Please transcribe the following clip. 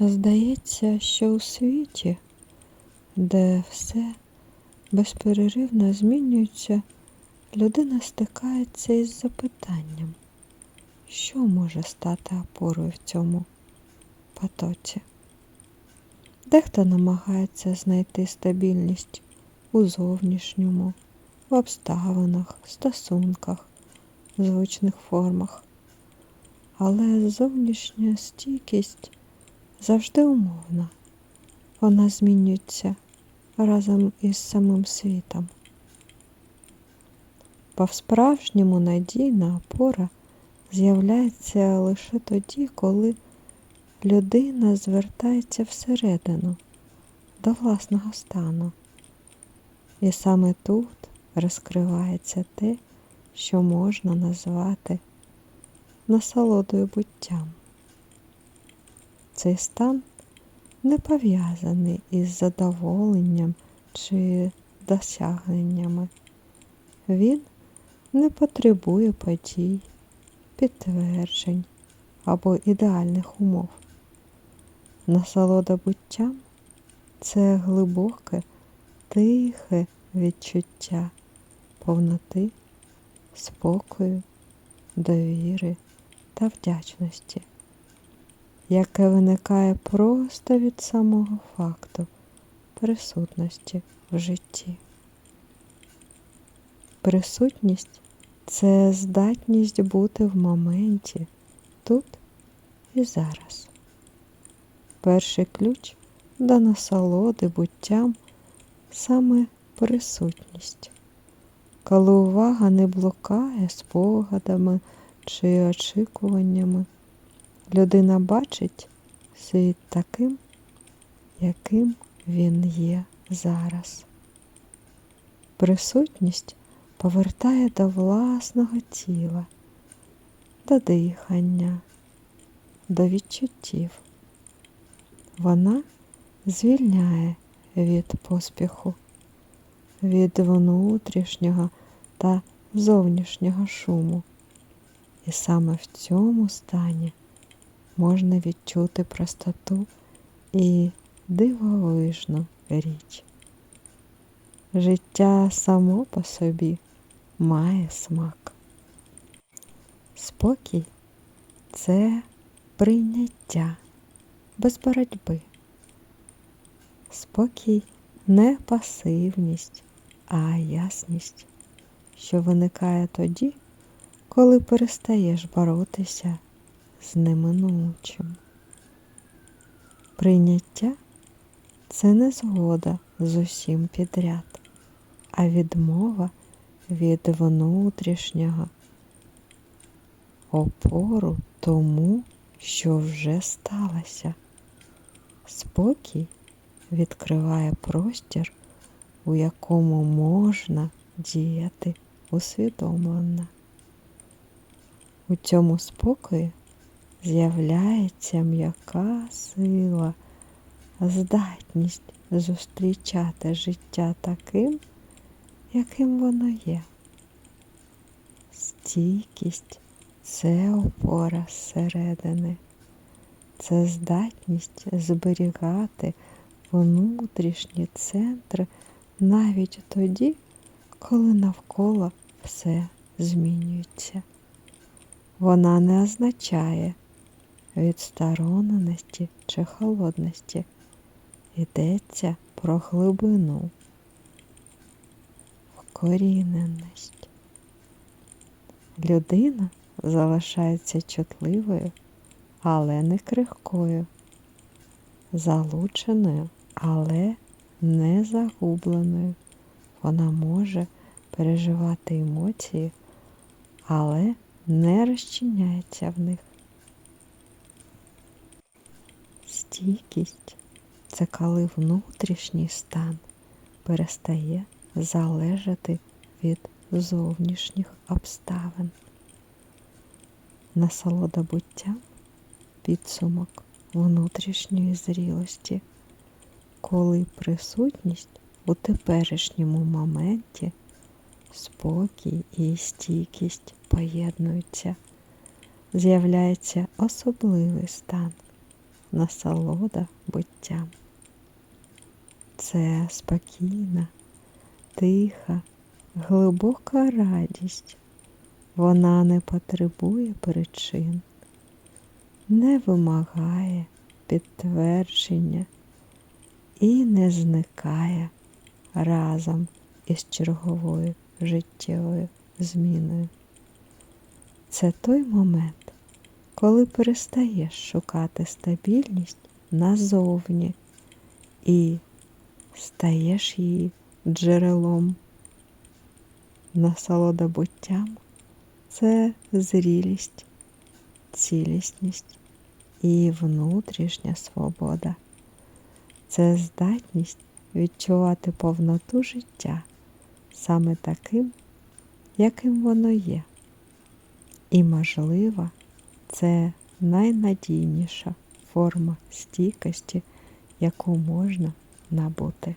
Здається, що у світі, де все безперервно змінюється, людина стикається із запитанням, що може стати опорою в цьому потоці. Дехто намагається знайти стабільність у зовнішньому, в обставинах, стосунках, звичних формах. Але зовнішня стійкість завжди умовна. Вона змінюється разом із самим світом. По-справжньому надійна опора з'являється лише тоді, коли людина звертається всередину до власного стану. І саме тут розкривається те, що можна назвати насолодою буттям. Цей стан не пов'язаний із задоволенням чи досягненнями. Він не потребує подій, підтверджень або ідеальних умов. Насолода буттям це глибоке, тихе відчуття повноти, спокою, довіри та вдячності, яке виникає просто від самого факту присутності в житті. Присутність це здатність бути в моменті тут і зараз. Перший ключ до насолоди буттям саме присутність, коли увага не блукає спогадами чи очікуваннями, людина бачить світ таким, яким він є зараз. Присутність повертає до власного тіла, до дихання, до відчуттів. Вона звільняє від поспіху, від внутрішнього та зовнішнього шуму. І саме в цьому стані можна відчути простоту і дивовижну річ. Життя само по собі має смак. Спокій це прийняття без боротьби. Спокій не пасивність, а ясність, що виникає тоді, коли перестаєш боротися з неминучим. Прийняття це не згода з усім підряд, а відмова від внутрішнього опору тому, що вже сталося. Спокій відкриває простір, у якому можна діяти усвідомлено. У цьому спокої з'являється м'яка сила, здатність зустрічати життя таким, яким воно є. Стійкість це опора зсередини, це здатність зберігати внутрішні центри навіть тоді, коли навколо все змінюється. Вона не означає відстороненості чи холодності. Йдеться про глибину, вкоріненість. Людина залишається чутливою, але не крихкою, залученою, але не загубленою. Вона може переживати емоції, але не розчиняється в них. Стійкість це коли внутрішній стан перестає залежати від зовнішніх обставин. Насолода буття підсумок внутрішньої зрілості, коли присутність у теперішньому моменті, спокій і стійкість поєднуються, з'являється особливий стан, насолода буттям. Це спокійна, тиха, глибока радість. Вона не потребує причин, не вимагає підтвердження і не зникає разом із черговою життєвою зміною. Це той момент, коли перестаєш шукати стабільність назовні і стаєш її джерелом. Насолода буттям це зрілість, цілісність і внутрішня свобода. Це здатність відчувати повноту життя саме таким, яким воно є. І, можливо, це найнадійніша форма стійкості, яку можна набути.